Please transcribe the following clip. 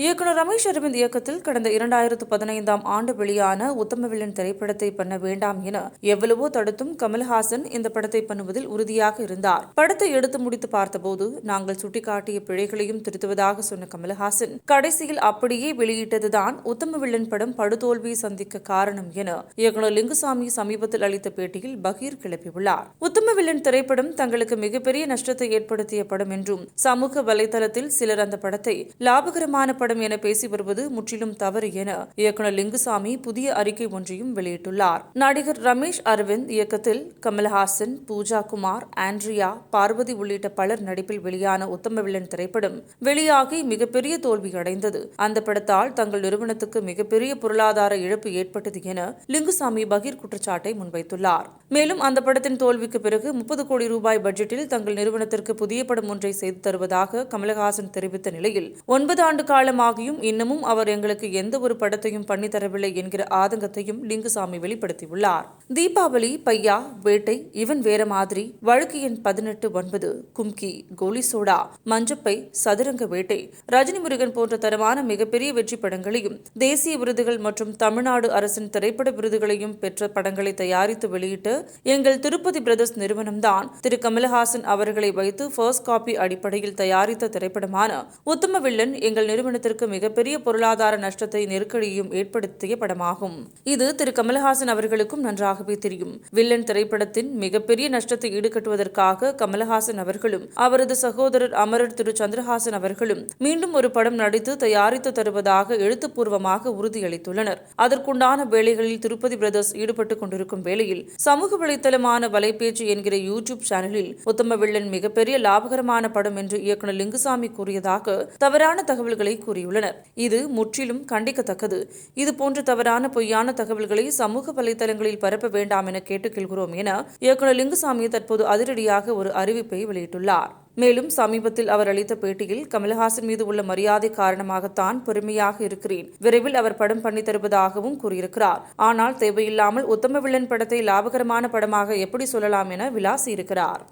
இயக்குனர் ரமேஷ் அரவிந்த் இயக்கத்தில் கடந்த இரண்டாயிரத்து பதினைந்தாம் ஆண்டு வெளியான உத்தமவில்லன் திரைப்படத்தை பண்ண வேண்டாம் என எவ்வளவோ தடுத்தும் கமல்ஹாசன் இந்த படத்தை பண்ணுவதில் உறுதியாக இருந்தார். படத்தை எடுத்து முடித்து பார்த்தபோது நாங்கள் சுட்டிக்காட்டிய பிழைகளையும் திருத்துவதாக சொன்ன கமல்ஹாசன் கடைசியில் அப்படியே வெளியிட்டதுதான் உத்தமவில்லன் படம் படுதோல்வியை சந்திக்க காரணம் என இயக்குனர் லிங்குசாமி சமீபத்தில் அளித்த பேட்டியில் பகீர் கிளப்பியுள்ளார். உத்தமவில்லன் திரைப்படம் தங்களுக்கு மிகப்பெரிய நஷ்டத்தை ஏற்படுத்திய படம் என்றும் சமூக வலைதளத்தில் சிலர் அந்த படத்தை லாபகரமான படம் என பேசி வருவது முற்றிலும் தவறு என இயக்குநர் லிங்குசாமி புதிய அறிக்கை ஒன்றையும் வெளியிட்டுள்ளார். நடிகர் ரமேஷ் அரவிந்த் இயக்கத்தில் கமல்ஹாசன் பூஜா குமார் ஆண்ட்ரியா பார்வதி உள்ளிட்ட பலர் நடிப்பில் வெளியான உத்தமவில்லன் திரைப்படம் வெளியாகி மிகப்பெரிய தோல்வி அடைந்தது. அந்த படத்தால் தங்கள் நிறுவனத்துக்கு மிகப்பெரிய பொருளாதார இழப்பு ஏற்பட்டது என லிங்குசாமி பகீர் குற்றச்சாட்டை முன்வைத்துள்ளார். மேலும் அந்த படத்தின் தோல்விக்கு பிறகு முப்பது கோடி ரூபாய் பட்ஜெட்டில் தங்கள் நிறுவனத்திற்கு புதிய படம் ஒன்றை செய்து தருவதாக கமலஹாசன் தெரிவித்த நிலையில் ஒன்பது ஆண்டு காலம் காலமாகியும் இன்னமும் அவர் எங்களுக்கு எந்த ஒரு படத்தையும் பண்ணி தரவில்லை என்கிற ஆதங்கத்தையும் லிங்குசாமி வெளிப்படுத்தியுள்ளார். தீபாவளி பையா வேட்டை இவன் வேற மாதிரி வழக்கு எண் பதினெட்டு ஒன்பது கும்கி கோலி சோடா மஞ்சப்பை சதுரங்க வேட்டை ரஜினி முருகன் போன்ற தரமான மிகப்பெரிய வெற்றி படங்களையும் தேசிய விருதுகள் மற்றும் தமிழ்நாடு அரசின் திரைப்பட விருதுகளையும் பெற்ற படங்களை தயாரித்து வெளியிட்டு எங்கள் திருப்பதி பிரதர்ஸ் நிறுவனம்தான் திரு. கமலஹாசன் அவர்களை வைத்து ஃபர்ஸ்ட் காப்பி அடிப்படையில் தயாரித்த திரைப்படமான உத்தம வில்லன் எங்கள் நிறுவனத்திற்கு மிகப்பெரிய பொருளாதார நஷ்டத்தை நெருக்கடியும் ஏற்படுத்திய படமாகும். இது திரு. கமல்ஹாசன் அவர்களுக்கும் நன்றாகவே தெரியும். வில்லன் திரைப்படத்தின் மிகப்பெரிய நஷ்டத்தை ஈடுகட்டுவதற்காக கமல்ஹாசன் அவர்களும் அவரது சகோதரர் அமரர் திரு. சந்திரஹாசன் அவர்களும் மீண்டும் ஒரு படம் நடித்து தயாரித்து தருவதாக எழுத்துப்பூர்வமாக உறுதியளித்துள்ளனர். அதற்குண்டான வேலைகளில் திருப்பதி பிரதர்ஸ் ஈடுபட்டுக் கொண்டிருக்கும் வேளையில் சமூக வலைத்தளமான வலைபேச்சு என்கிற யூடியூப் சேனலில் உத்தம வில்லன் மிகப்பெரிய லாபகரமான படம் என்று இயக்குநர் லிங்குசாமி கூறியதாக தவறான தகவல்களை கூறியுள்ளனர். இது முற்றிலும் கண்டிக்கத்தக்கது. இது போன்ற தவறான பொய்யான தகவல்களை சமூக வலைதளங்களில் பரப்ப வேண்டாம் என கேட்டுக்கொள்கிறோம் என இயக்குனர் லிங்குசாமி தற்போது அதிரடியாக ஒரு அறிவிப்பை வெளியிட்டுள்ளார். மேலும் சமீபத்தில் அவர் அளித்த பேட்டியில் கமல்ஹாசன் மீது உள்ள மரியாதை காரணமாகத்தான் பொறுமையாக இருக்கிறேன். விரைவில் அவர் படம் பண்ணி தருவதாகவும் கூறியிருக்கிறார். ஆனால் தேவையில்லாமல் உத்தம வில்லன் படத்தை லாபகரமான படமாக எப்படி சொல்லலாம் என விளாசியிருக்கிறார்.